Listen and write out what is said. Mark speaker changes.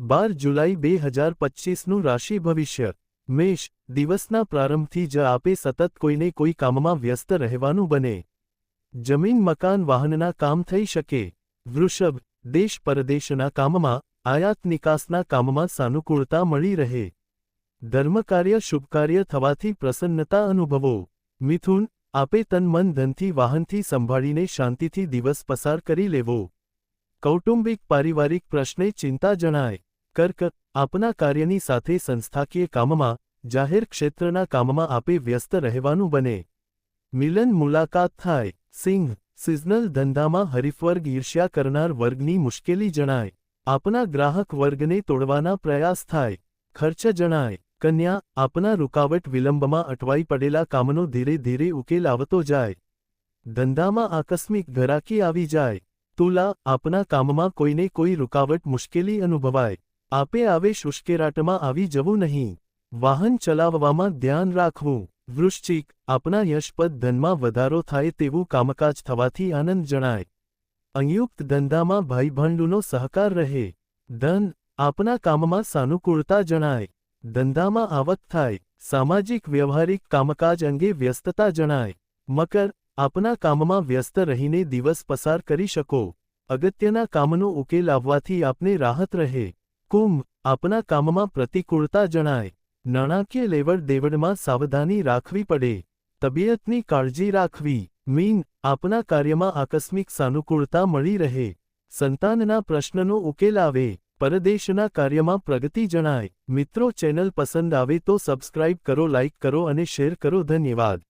Speaker 1: બાર જુલાઈ બે હજાર પચ્ચીસનું રાશિ ભવિષ્ય. મેષ, દિવસના પ્રારંભથી જ આપે સતત કોઈને કોઈ કામમાં વ્યસ્ત રહેવાનું બને. જમીન, મકાન, વાહનના કામ થઈ શકે. વૃષભ, દેશ પરદેશના કામમાં, આયાત નિકાસના કામમાં સાનુકૂળતા મળી રહે. ધર્મકાર્ય શુભકાર્ય થવાથી પ્રસન્નતા અનુભવો. મિથુન, આપે તન મન ધનથી વાહનથી સંભાળીને શાંતિથી દિવસ પસાર કરી લેવો. કૌટુંબિક, પારિવારિક પ્રશ્ને ચિંતા જણાય. કર્ક, આપના કાર્યની સાથે સંસ્થાકીય કામમાં, જાહેર ક્ષેત્રના કામમાં આપે વ્યસ્ત રહેવાનું બને. મિલન મુલાકાત થાય. સિંહ, સિઝનલ ધંધામાં હરીફવર્ગ ઈર્ષ્યા કરનાર વર્ગની મુશ્કેલી જણાય. આપના ગ્રાહક વર્ગને તોડવાના પ્રયાસ થાય. ખર્ચ જણાય. કન્યા, આપના રૂકાવટ વિલંબમાં અટવાઈ પડેલા કામનો ધીરે ધીરે ઉકેલ આવતો જાય. ધંધામાં આકસ્મિક ઘરાકી આવી જાય. તુલા, આપના કામમાં કોઈને કોઈ રૂકાવટ મુશ્કેલી અનુભવાય. આપે આવેશ ઉશ્કેરાટમાં આવી જવું નહીં. વાહન ચલાવવામાં ધ્યાન રાખવું. વૃશ્ચિક, આપના યશપદ ધનમાં વધારો થાય તેવું કામકાજ થવાથી આનંદ જણાય. સંયુક્ત ધંધામાં ભાઈભાંડુનો સહકાર રહે. ધન, આપના કામમાં સાનુકૂળતા જણાય. ધંધામાં આવક થાય. સામાજિક વ્યવહારિક કામકાજ અંગે વ્યસ્તતા જણાય. મકર, આપના કામમાં વ્યસ્ત રહીને દિવસ પસાર કરી શકો. અગત્યના કામનો ઉકેલ આવવાથી આપને રાહત રહે. કુંભ આપના કામમાં પ્રતિકૂળતા જણાય. નાણાકીય લેવડ દેવડમાં સાવધાની રાખવી પડે. તબિયતની કાળજી રાખવી. મીન, આપના કાર્યમાં આકસ્મિક સાનુકૂળતા મળી રહે. સંતાનના પ્રશ્નનો ઉકેલ આવે. પરદેશના કાર્યમાં પ્રગતિ જણાય. મિત્રો, ચેનલ પસંદ આવે તો સબસ્ક્રાઇબ કરો, લાઇક કરો અને શેર કરો. ધન્યવાદ.